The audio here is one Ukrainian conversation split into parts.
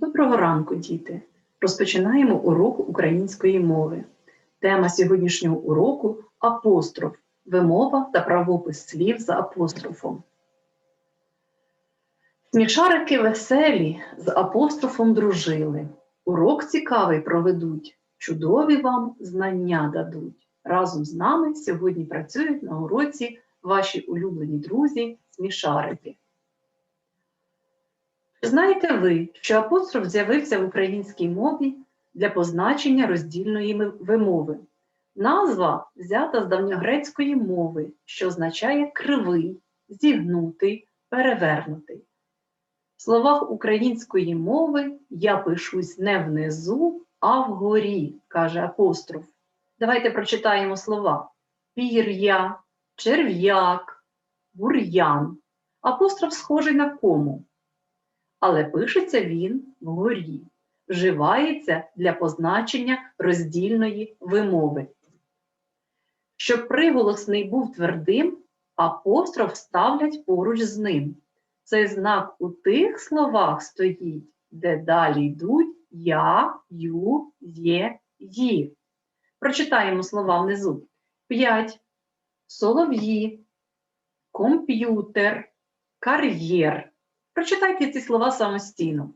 Доброго ранку, діти! Розпочинаємо урок української мови. Тема сьогоднішнього уроку апостроф, вимова та правопис слів за апострофом. Смішарики веселі з апострофом дружили. Урок цікавий проведуть, чудові вам знання дадуть. Разом з нами сьогодні працюють на уроці ваші улюблені друзі смішарики. Знаєте ви, що апостроф з'явився в українській мові для позначення роздільної вимови? Назва взята з давньогрецької мови, що означає кривий, зігнутий, перевернутий. В словах української мови я пишусь не внизу, а вгорі, каже апостроф. Давайте прочитаємо слова: пір'я, черв'як, бур'ян. Апостроф схожий на кому але пишеться він вгорі, вживається для позначення роздільної вимови. Щоб приголосний був твердим, апостроф ставлять поруч з ним. Цей знак у тих словах стоїть, де далі йдуть я, ю, є, ї. Прочитаємо слова внизу. П'ять. Солов'ї, комп'ютер, кар'єр. Прочитайте ці слова самостійно.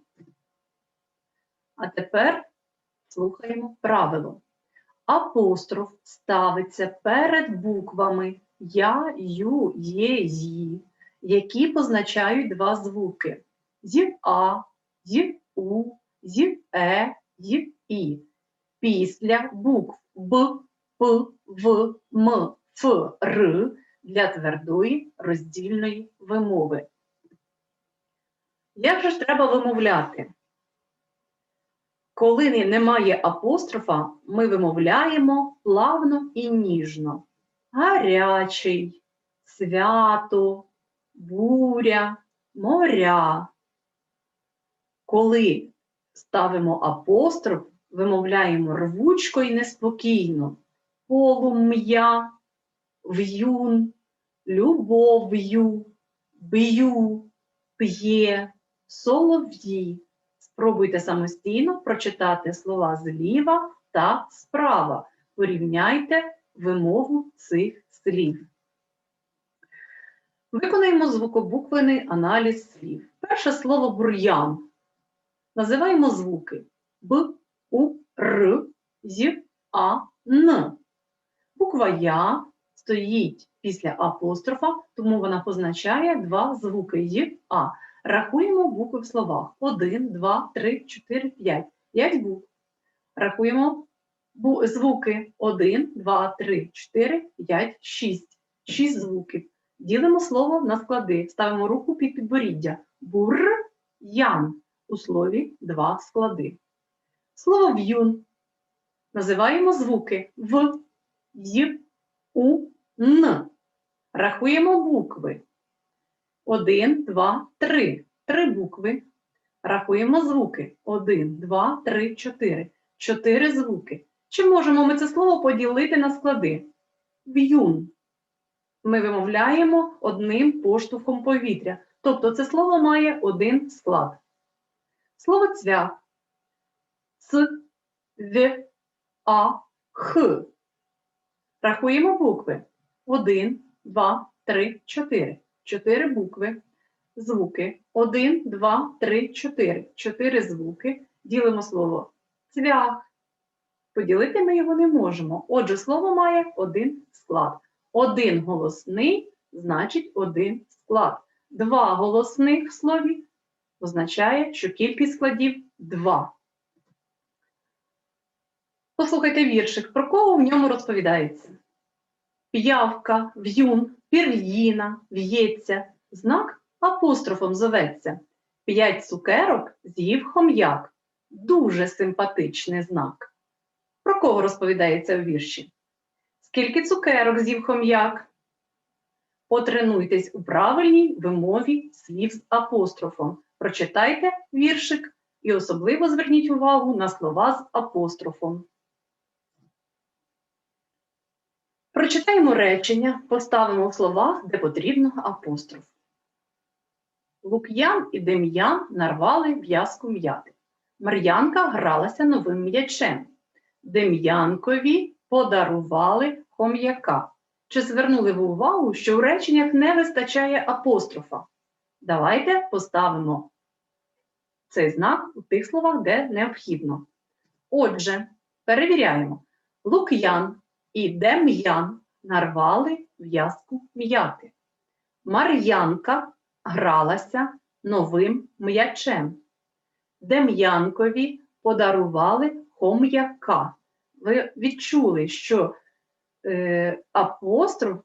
А тепер слухаємо правило. Апостроф ставиться перед буквами Я, Ю, Є, Ї, які позначають два звуки зів А, зів У, зів Е, зів І. Після букв Б, П, В, М, Ф, Р для твердої роздільної вимови. Як же ж треба вимовляти? Коли немає апострофа, ми вимовляємо плавно і ніжно. Гарячий, свято, буря, моря. Коли ставимо апостроф, вимовляємо рвучко і неспокійно. Полум'я, в'юн, любов'ю, б'ю, п'є, солов'ї. Спробуйте самостійно прочитати слова зліва та справа. Порівняйте вимову цих слів. Виконаємо звукобуквений аналіз слів. Перше слово бур'ян. Називаємо звуки Б, У, Р, З, А, Н. Буква Я стоїть після апострофа, тому вона позначає два звуки Й, А. Рахуємо букви в словах. 1, 2, 3, 4, 5. 5 букв. Рахуємо звуки 1, 2, 3, 4, 5, 6. 6 звуків. Ділимо слово на склади. Ставимо руку під підборіддя. Бур, ян. У слові два склади. Слово в'юн. Називаємо звуки в, й, у, н. Рахуємо букви. Один, два, три. Три букви. Рахуємо звуки. Один, два, три, чотири. Чотири звуки. Чи можемо ми це слово поділити на склади? В'юн. Ми вимовляємо одним поштовхом повітря. Тобто це слово має один склад. Слово цвях. Ц, В, А, Х. Рахуємо букви. Один, два, три, чотири. Чотири букви. Звуки. Один, два, три, чотири. Чотири звуки. Ділимо слово цвях. Поділити ми його не можемо. Отже, слово має один склад. Один голосний значить один склад. Два голосних в слові означає, що кількість складів два. Послухайте віршик, про кого в ньому розповідається. П'явка, в'юн, пір'їна, в'ється, знак апострофом зоветься. П'ять цукерок з'їв хом'як. Дуже симпатичний знак. Про кого розповідається у вірші? Скільки цукерок з'їв хом'як? Потренуйтесь у правильній вимові слів з апострофом. Прочитайте віршик і особливо зверніть увагу на слова з апострофом. Прочитаємо речення, поставимо в словах, де потрібно апостроф. Лук'ян і Дем'ян нарвали в'язку м'яти. Мар'янка гралася новим м'ячем. Дем'янкові подарували хом'яка. Чи звернули ви увагу, що в реченнях не вистачає апострофа? Давайте поставимо цей знак у тих словах, де необхідно. Отже, перевіряємо. Лук'ян і Дем'ян нарвали в'язку м'яти. Мар'янка гралася новим м'ячем. Дем'янкові подарували хом'яка. Ви відчули, що е, апостроф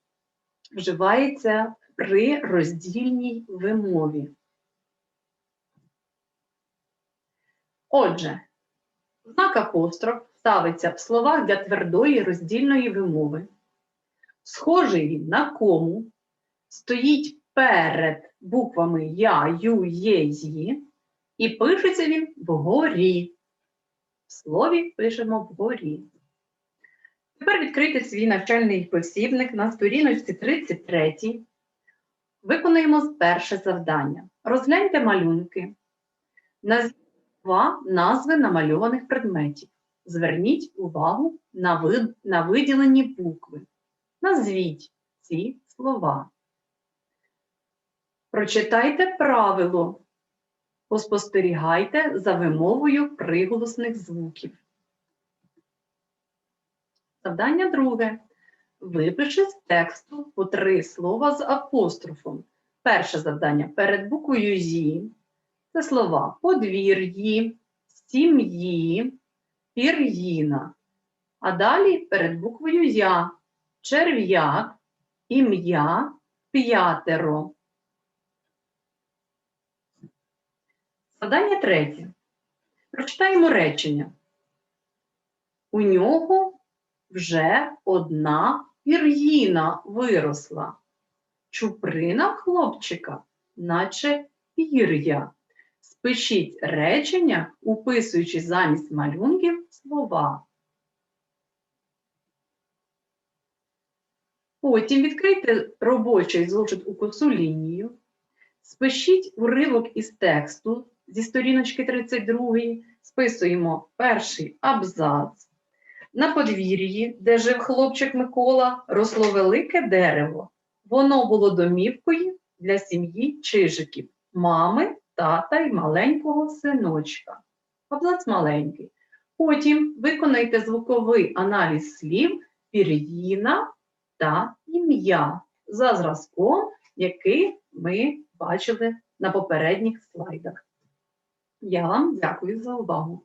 вживається при роздільній вимові. Отже, знак апостроф ставиться в словах для твердої роздільної вимови. Схожий на кому, стоїть перед буквами Я, Ю, Є, Ї, і пишеться він вгорі. В слові пишемо вгорі. Тепер відкрийте свій навчальний посібник на сторіночці 33. Виконуємо перше завдання. Розгляньте малюнки. Назвіть два назви намальованих предметів. Зверніть увагу на, ви- на виділені букви. Назвіть ці слова. Прочитайте правило. Поспостерігайте за вимовою приголосних звуків. Завдання друге. Випиши з тексту по три слова з апострофом. Перше завдання перед буквою «зі» – це слова подвір'ї, сім'ї, пір'їна. А далі перед буквою Я черв'як, ім'я, п'ятеро. Завдання третє. Прочитаємо речення. У нього вже одна пір'їна виросла. Чуприна хлопчика, наче пір'я. Спишіть речення, уписуючи замість малюнків слова. Потім відкрийте робочий зошит у косу лінію. Спишіть уривок із тексту зі сторіночки 32, списуємо перший абзац. На подвір'ї, де жив хлопчик Микола, росло велике дерево. Воно було домівкою для сім'ї чижиків, мами, тата й маленького синочка. Абзац маленький. Потім виконайте звуковий аналіз слів пір'їна та ім'я за зразком, який ми бачили на попередніх слайдах. Я вам дякую за увагу.